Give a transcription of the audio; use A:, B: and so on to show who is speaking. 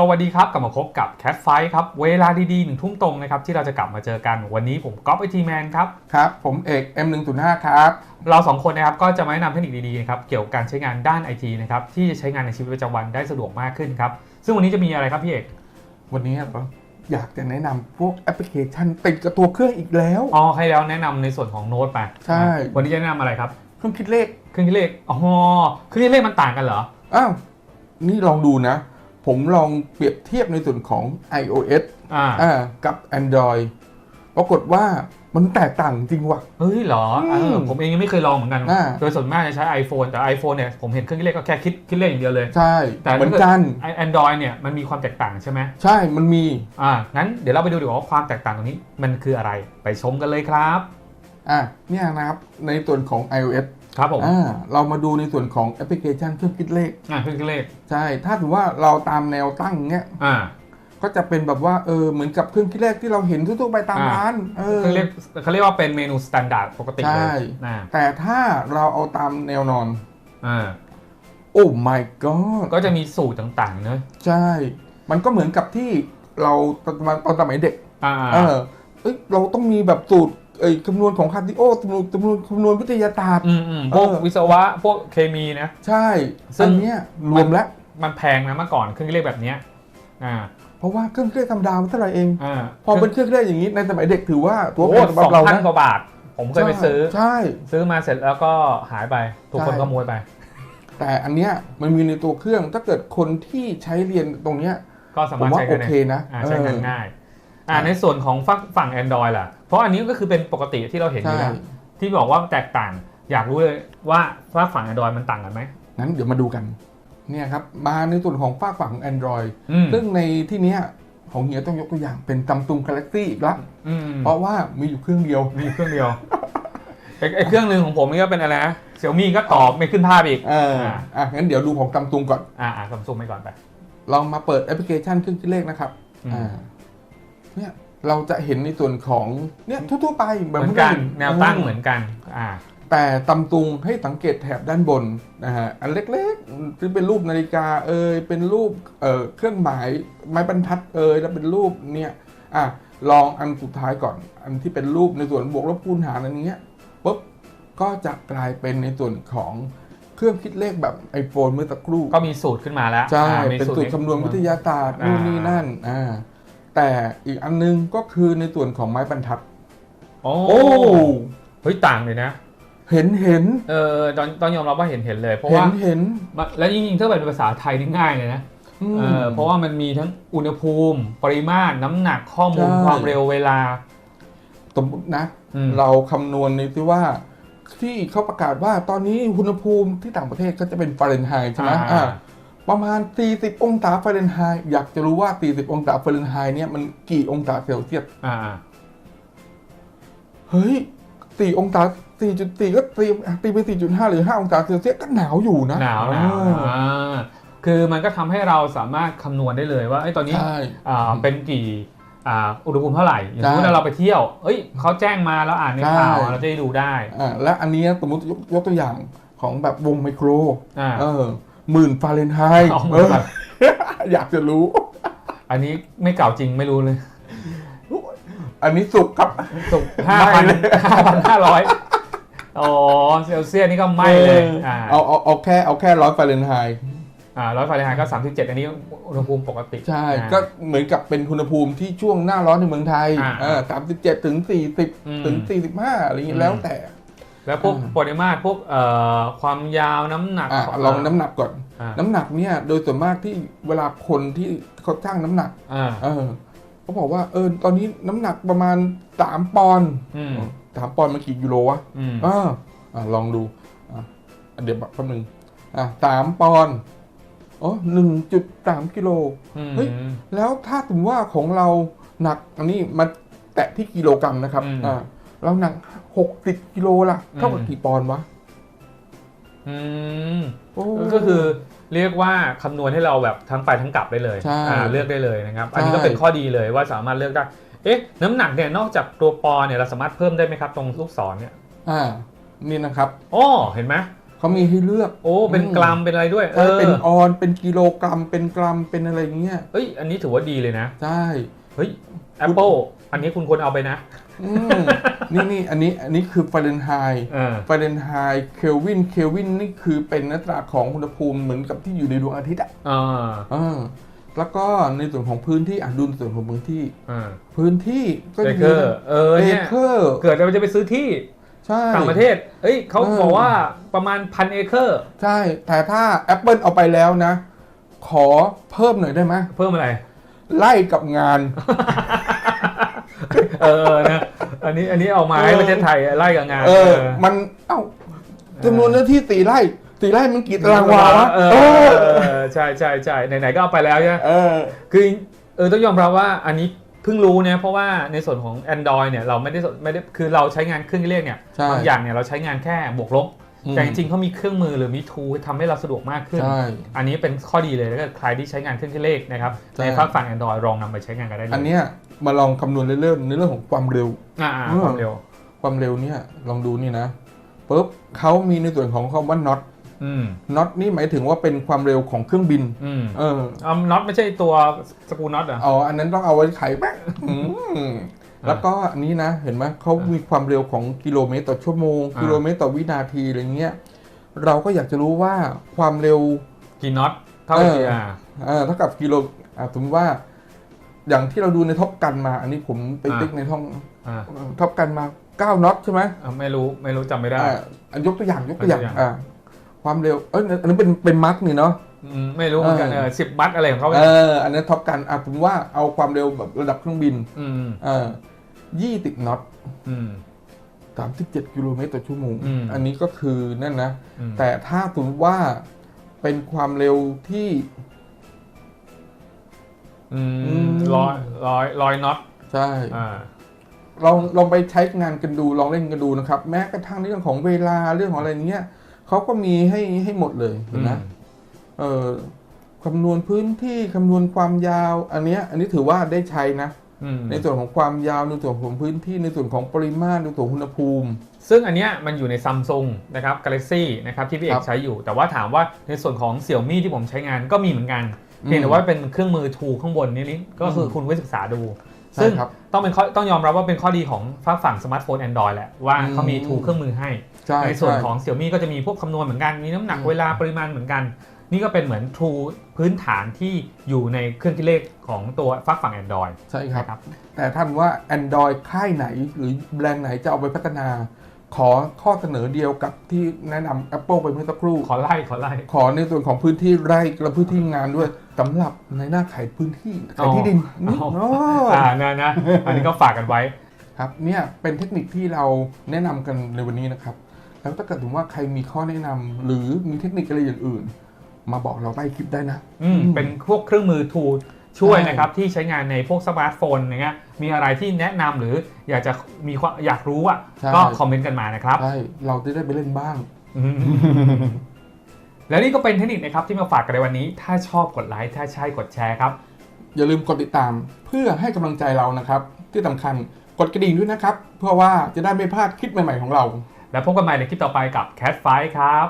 A: สวัสดีครับ กลับมาพบกับ Cat f i ครับ เวลาดีๆหนึ่งทุ่มตรงนะครับ ที่เราจะกลับมาเจอกันวันนี้ผมก๊อฟไอทีแมนครับ
B: ครับ ผมเอก M105 ครับ
A: เราสองคนนะครับ ก็จะมาแนะนำเทคนิคดีๆนะครับ เกี่ยวกับการใช้งานด้านไอทีนะครับ ที่จะใช้งานในชีวิตประจำวันได้สะดวกมากขึ้นครับ ซึ่งวันนี้จะมีอะไรครับพี่เอก
B: วันนี้เราอยากจะแนะนำพวกแอปพลิเคชันติดกับตัวเครื่องอีกแล้ว
A: อ๋อ ให้แล้วแนะนำในส่วนของโน้ตไป
B: ใช่
A: วันนี้จะแนะนำอะไรครับ
B: เครื่องคิดเลข
A: เครื่องคิดเลข อ๋อ เครื่องคิดเลขมันต่างกันเหรอ
B: อ้าว นี่ลองดูนะ ผมลองเปรียบเทียบในส่วนของ iOS
A: อ่า
B: อ่ากับ Android ปรากฏว่ามันแตกต่างจริงว่ะ
A: เฮ้ยเหรอ
B: อืม
A: เออผมเองยังไม่เคยลองเหมือนกัน
B: อ่า
A: โดยส่วนมากจะใช้ iPhone แต่ iPhone เนี่ยผมเห็นเครื่องคิดเลขก็แค่คิดคิดเลขอย่างเดียวเลย
B: ใช่
A: แต่
B: เหมือนกัน
A: ไอแอนดรอยเนี่ยมันมีความแตกต่างใช่ไหม
B: ใช่มันมี
A: อ่างั้นเดี๋ยวเราไปดูดีกว่าว่าความแตกต่างตรงนี้มันคืออะไรไปชมกันเลยครับ
B: อะเนี่ยนะครับในส่วนของ iOS
A: ครับผม
B: อ่าเรามาดูในส่วนของแอปพลิเคชันเครื่องคิดเลข
A: อ่าเครื่องคิดเลข
B: ใช่ ถ้าถือว่าเราตามแนวตั้งเนี้ย
A: อ่า
B: ก็จะเป็นแบบว่าเออเหมือนกับเครื่องคิดเลขที่เราเห็นทั่วๆไปตาม
A: อ่า
B: ร้านเออ
A: เขาเรียกเขาเรียกว่าเป็นเมนูสแตนดาร์ดปกติเล
B: ใช่
A: ยอ่า
B: แต่ถ้าเราเอาตามแนวนอน
A: อ่า
B: โอ้ my god
A: ก็จะมีสูตรต่างๆเนอะ
B: ใช่ มันก็เหมือนกับที่เราตอนตอนสมัยเด็ก
A: อ่า
B: เออเอ้ยเราต้องมีแบบสูตร เอ้ยคำนวณของคาร์ดิโอคำนวณคำนวณคำนวณวิทยาศาสตร์
A: อืมอืมพวก
B: เออ
A: วิศวะพวกเคมีนะ
B: ใช่
A: ซึ่
B: ซึ่
A: ง
B: งเนี้ยรวมแล้ว
A: มันแพงนะเมื่อก่อนเครื่องคิดเลขแบบเนี้ยอ่า
B: เพราะว่าเครื่องคิดเลขธรรมดามันเท่าไหร่เอง
A: อ่า
B: พอเป็นเครื่องคิดเลขอย่างนี้ในสมัยเด็กถือว่าตัว
A: โอ้
B: แพงสำห
A: ส
B: รั
A: อบง
B: เรา
A: พัน
B: นะ
A: กว่าบาท ผมเคยไปซื้อ
B: ใช่
A: ซื้อมาเสร็จแล้วก็หายไป ถูกคน
B: ใช่
A: ขโมยไป
B: แต่อันเนี้ยมันมีในตัวเครื่องถ้าเกิดคนที่ใช้เรียนตรงเนี้ย
A: ก็สา
B: ผมา
A: รถ
B: ว่า
A: ใช้
B: โอ
A: กันได้
B: เคนะ
A: อ่าใช้งาน
B: เออ
A: ง่าย อ่าในส่วนของฝั่งฝั่ง Android ล่ะ เพราะอันนี้ก็คือเป็นปกติที่เราเห็นอยู่
B: ใช่
A: แล้วที่บอกว่าแตกต่าง อยากรู้เลยว่าว่าฝั่ง Android มันต่างกันไหม
B: งั้นเดี๋ยวมาดูกันเนี่ยครับมาในส่วนของฝากฝั่ง Android
A: อืม
B: ซึ่งในที่เนี้ยของเฮียต้องยกตัวอย่างเป็นซัมซุง Galaxy อีกละ
A: อืม
B: เพราะว่ามีอยู่เครื่องเดียว
A: มีเครื่องเดียวไอ้ไอ้เครื่องหนึ่งของผมนี่ก็เป็นอะไรนะเสี่ยมี่ก็ตอบไม่ขึ้นภาพอีก
B: เอออะงั้นเดี๋ยวดูของซัมซุงก่อน
A: อ่าอ่าซัมซุงไปก่อนไป
B: ลองมาเปิดแอปพลิเคชันเครื่องคิดเลขนะครับ
A: อืม
B: อ่า เนี่ยเราจะเห็นในส่วนของเนี่ยทั่วๆไป
A: เห
B: แบบ
A: มือนกัน
B: พว
A: แนวตั้งเหมือนกันอ่า
B: แต่ซัมซุงให้สังเกตแถบด้านบนนะฮะอันเล็กๆที่เป็นรูปนาฬิกาเอยเป็นรูปเอ่อเครื่องหมายไม้บรรทัดเอยแล้วเป็นรูปเนี่ยอะลองอันสุดท้ายก่อน อันที่เป็นรูปในส่วนบวกลบคูณหารอันเนี้ยปุ๊บก็จะกลายเป็นในส่วนของเครื่องคิดเลขแบบ iPhone เมื่อสักครู่
A: ก็มีสูตรขึ้นมาแล้ว
B: ใช่
A: อ่ามี
B: เป็นสูตรคำนวณวิทยาศาสตร์
A: อ่านู่
B: นู่นนี่นั่นอ่า แต่อีกอันนึงก็คือในส่วนของไม้บรรทัด
A: โอ้
B: โอ้
A: เฮ้ยต่างเลยนะ
B: เห็นเห็น
A: เออตอนตอนยอมรับว่าเห็นเห็นเลย เพราะ
B: เห็
A: ว่า
B: นเห็น
A: มันแล้วจริงๆถ้าเป็นภาษาไทยนี่ง่ายเลยนะ
B: อืม
A: เออเพราะว่ามันมีทั้งอุณหภูมิ ปริมาตรน้ำหนักข้อมูล
B: ใช่
A: ความเร็วเวลา
B: สมมตินะ
A: อืม
B: เราคำนวณในที่ว่า ที่เขาประกาศว่าตอนนี้อุณหภูมิที่ต่างประเทศก็จะเป็นฟาเรนไฮต์ใช่ไหม
A: อ่า
B: อ่า ประมาณ 40 องศาฟาเรนไฮต์อยากจะรู้ว่า 40 องศาฟาเรนไฮต์เนี่ยมันกี่องศาเซลเซียส
A: อ่า
B: เฮ้ย4องศา4.4ก็ตีตีไป4.5หรือ5องศาเซลเซียสก็หนาวอยู่นะ
A: หนาวหนาว
B: อ่า
A: อ่าคือมันก็ทำให้เราสามารถคำนวณได้เลยว่าไอ้ยตอนนี้
B: ใช่
A: อ่าเป็นกี่อ่าอุณหภูมิเท่าไหร่ อย่าง
B: ใช่
A: สมมติว่าเราไปเที่ยว เอ้ยเขาแจ้งมาแล้วอ่านในข่าว
B: ใช่
A: เราจะได้ดูได้
B: อ่าและอันเนี้ยสมมติยกยกตัวอย่างของแบบวงไมโคร
A: อ่า
B: เออ หมื่นฟาเรนไฮต์
A: เอาห
B: เอ
A: มื่น
B: อ
A: ฟา
B: อยากจะรู้
A: อันนี้ไม่เก่าจริงไม่รู้เลย
B: อันนี้สุกครับ
A: สุกห้า
B: ไม่
A: พัน
B: เลย
A: ห้าพันห้าร้อยอ๋อเซลเซียสนี่ก็ไหม่เลยอ่า
B: เอาเอาเอาแค่เอาแค่ร้อยฟาเรนไฮต์
A: อ่าร้อยฟาเรนไฮต์ก็สามสิบเจ็ดอันนี้อุณหภูมิปกติ
B: ใช่
A: อ่า
B: ก็เหมือนกับเป็นอุณหภูมิที่ช่วงหน้าร้อนในเมืองไทย
A: อ่า
B: เออสามสิบเจ็ดถึงสี่สิบ
A: อืม
B: ถึงสี่สิบห้าอะไรอย่าง
A: อื
B: งี้
A: ม
B: แล้วแต่
A: แล้วพวก
B: อ่า
A: ปริมาตรพวกเอ่อความยาวน้ำหนัก
B: อะลองน้ำหนักก่อน
A: อ่า
B: น้ำหนักเนี่ยโดยส่วนมากที่เวลาคนที่เขาชั่งน้ำหนัก
A: อ่า
B: เออเขาบอกว่าเออตอนนี้น้ำหนักประมาณสามปอนด์
A: อืม
B: สามปอนด์มันกี่กิโลวะ
A: อืม
B: อ่าอะลองดูอะเดี๋ยวแป๊บนึงอะสามปอนด์อ๋อหนึ่งจุดสามกิโลเฮ้ยแล้วถ้าถึงว่าของเราหนักอันนี้มาแตะที่กิโลกรัมนะครับ
A: อืม
B: อ่า เราหนักหกสิบกิโลล่ะเท่ากับ
A: อืม
B: กี่ปอนด์วะ
A: อืม
B: โอ้
A: ก็คือเรียกว่าคำนวณให้เราแบบทั้งไปทั้งกลับได้เลย
B: ใช่
A: อ่าเลือกได้เลยนะครับ อันนี้
B: ใช่
A: ก็เป็นข้อดีเลยว่าสามารถเลือกได้ เอ๊ะ น้ำหนักเนี่ยนอกจากตัวปอนด์เนี่ยเราสามารถเพิ่มได้ไหมครับ ตรงลูกศรเนี่ย
B: อ่า นี่นะครับ
A: อ๋อเห็นไหม
B: เขามีให้เลือก
A: โอ้ เป็นกรัม เป็นอะไรด้วย เอ
B: ใช่
A: อ
B: เป็นออน เป็นกิโลกรัม เป็นกรัม เป็นอะไรเงี้ย
A: เอ้ย อันนี้ถือว่าดีเลยนะ
B: ใช่
A: เฮ้ย Apple อันนี้คุณควรเอาไปนะ
B: อืม นี่นี่อันนี้อันนี้คือฟาเรนไฮต์
A: เออ
B: ฟาเรนไฮต์เคลวินเคลวินนี่คือเป็นมาตราของอุณหภูมิเหมือนกับที่อยู่ในดวงอาทิตย์อะ
A: อ่า
B: เออแล้วก็ในส่วนของพื้นที่อะดูในส่วนของพื้นที่
A: อ่า
B: พื้นที่ก็
A: เอ
B: จะ
A: เคอร์เออ
B: เอ
A: เนี่ย
B: เคอร์
A: เกิดเราจะไปซื้อที่
B: ใช่
A: ต่างประเทศ เอ้ยเขา
B: เออ
A: บอกว่าประมาณพันเอเคอร์
B: ใช่ แต่ถ้า Apple เอาไปแล้วนะ ขอเพิ่มหน่อยได้ไหม
A: เพิ่มอะไร
B: ไล่กับงาน
A: เออนะอันนี้อันนี้เอามาให้ประเทศไทยไล่กับงาน
B: เออ มันเอ้าจำนวนเนื้อที่ตีไร่ตีไร่มันกี่ตารางวาวะ
A: เอ
B: เอ
A: อ
B: อ
A: ใช่ใช่ใช่ไหนๆก็เอาไปแล้วใช่ไหม
B: เออ
A: คือเออต้องยอมรับว่าอันนี้เพิ่งรู้เนี่ยเพราะว่าในส่วนของ Android เนี่ยเราไม่ได้สนไม่ได้คือเราใช้งานเครื่องเรียกเนี่ย
B: ใช่
A: บางอย่างเนี่ยเราใช้งานแค่บวกลบ
B: อืม
A: แต่จริงๆเขามีเครื่องมือหรือมีทูทำให้เราสะดวกมากขึ้น
B: ใช่
A: อันนี้เป็นข้อดีเลยแล้วก็ใครที่ใช้งานเครื่องคิดเลขนะครับ
B: ใช่
A: ในฝั่งฝั่ง Android ลองนำไปใช้งานกันได้เลย
B: อันเนี้ยมาลองคำนวณเรื่องในเรื่องของความเร็ว
A: อ่า
B: เออ
A: ความเร็ว
B: ความเร็วเนี่ยลองดูนี่นะปุ๊บเขามีในส่วนของคำว่า not
A: อืม
B: not นี่หมายถึงว่าเป็นความเร็วของเครื่องบิน
A: อืม
B: เออ
A: เอาน็อตไม่ใช่ตัวสกรูน็อตเหรอ
B: อ๋ออันนั้นต้องเอาไว้ไขแป๊กอืม
A: อ่า
B: แล้วก็อันนี้นะเห็นไหมเขามีความเร็วของกิโลเมตรต่อชั่วโมง
A: อ่า
B: กิโลเมตรต่อวินาทีอะไรเงี้ยเราก็อยากจะรู้ว่าความเร็ว
A: กี่น็อตเท่า
B: เออ
A: กี่อ่า
B: เอ่อเท่ากับกิโลอ่าสมมติว่า อย่างที่เราดูในท็อปกันมา อันนี้ผมไป
A: อ่า
B: ติ๊กในท่อง
A: อ่า
B: ท็อปกันมา9น็อตใช่ไหม
A: อ่าไม่รู้ไม่รู้จำไม่ได้
B: อ่าอันยกตัวอย่างยกตัวอย่าง
A: ยกตัวอย่าง
B: อ่าความเร็วเอ้ยอันนั้นเป็นเป็นมาร์กนี่เนาะ
A: อืม ไม่รู้เหมือนกัน
B: เอ
A: เอ
B: อ
A: อสิบบัตอะไรของเขา
B: เอออันนั้นท็อปกันอะผมว่าเอาความเร็วแบบระดับเครื่องบิน
A: อืม
B: เออยี่สิบน็อต
A: อืม
B: สามสิบเจ็ดกิโลเมตรต่อชั่วโมง
A: อืม
B: อันนี้ก็คือนั่นนะ
A: อืม
B: แต่ถ้าสมมติว่าเป็นความเร็วที่
A: อื
B: อื
A: ม
B: ม
A: ร้อยร้อยร้อยน็อต
B: ใช่
A: อ่า
B: ลองลองไปใช้งานกันดูลองเล่นกันดูนะครับ แม้กระทั่งเรื่องของเวลาเรื่องของอะไรเนี้ยเขาก็มีให้ให้หมดเลยเห็นไหมเออ คำนวณพื้นที่คำนวณความยาว อันเนี้ยอันนี้ถือว่าได้ใช้นะ
A: อืม
B: ในส่วนของความยาวในส่วนของพื้นที่ในส่วนของปริมาตรในส่วนของอุณหภูมิ
A: ซึ่งอันเนี้ยมันอยู่ในซัมซุงนะครับ Galaxy นะครับที่พี่เอ
B: ครั
A: ก
B: บ
A: ใช้อยู่ แต่ว่าถามว่าในส่วนของ Xiaomi ที่ผมใช้งานก็มีเหมือนกันเพียงแต่ว่าเป็นเครื่องมือทูข้างบนนี่นี่ก็คือคุณไว้ศึกษาดู
B: ใช่
A: ซึ่ง
B: ครับ
A: ต้องเป็นข้อต้องยอมรับว่าเป็นข้อดีของฝั่งฝั่งสมาร์ทโฟน Android แหละว่า
B: อืม
A: เขามีทูเครื่องมือให้
B: ใช่
A: ในส่วน
B: ใช่
A: ของ Xiaomi ก็จะมีพวกคำนวณเหมือนกันมีน้ำหนัก
B: อืม
A: เวลาปริมาณเหมือนกัน นี่ก็เป็นเหมือนทูพื้นฐานที่อยู่ในเครื่องคิดเลขของตัวฝักฝั่ง Android
B: ใช่ครับ
A: นะครับ
B: แต่ท่านว่า Android ค่ายไหนหรือแบรนด์ไหนจะเอาไปพัฒนา ขอข้อเสนอเดียวกับที่แนะนำ Apple ไปเมื่อสักครู่
A: ขอไล่ขอไล่
B: ขอในส่วนของพื้นที่ไร่และพื้นที่งานด้วยสำหรับในหน้าขายพื้นที่ขายที่ดินนี่
A: อ๋อ
B: เนาะ
A: อ่านะนะ อันนี้ก็ฝากกันไว้
B: ครับเนี่ยเป็นเทคนิคที่เราแนะนำกันในวันนี้นะครับ แล้วถ้าเกิดถึงว่าใครมีข้อแนะนำหรือมีเทคนิคอะไรอย่างอื่น มาบอกเราใต้คลิปได้นะ
A: อืม
B: อืม
A: เป็นพวกเครื่องมือทูช่วย
B: ใช่
A: นะครับที่ใช้งานในพวกสมาร์ทโฟนอย่างเงี้ยมีอะไรที่แนะนำหรืออยากจะมีความอยากรู้อะ
B: ใช่
A: ก็คอมเมนต์กันมานะครับ
B: ใช่เราจะได้ไปเล่นบ้าง
A: อืมแล้วนี่ก็เป็นเทคนิคนะครับที่มาฝากกันในวันนี้ ถ้าชอบกดไลค์ถ้าใช่กดแชร์ครับ
B: อย่าลืมกดติดตามเพื่อให้กำลังใจเรานะครับ ที่สำคัญกดกระดิ่งด้วยนะครับ เพื่อว่าจะได้ไม่พลาดคลิปใหม่ๆของเรา
A: แล้วพบกันใหม่ในคลิปต่อไปกับ Cat Fight ครับ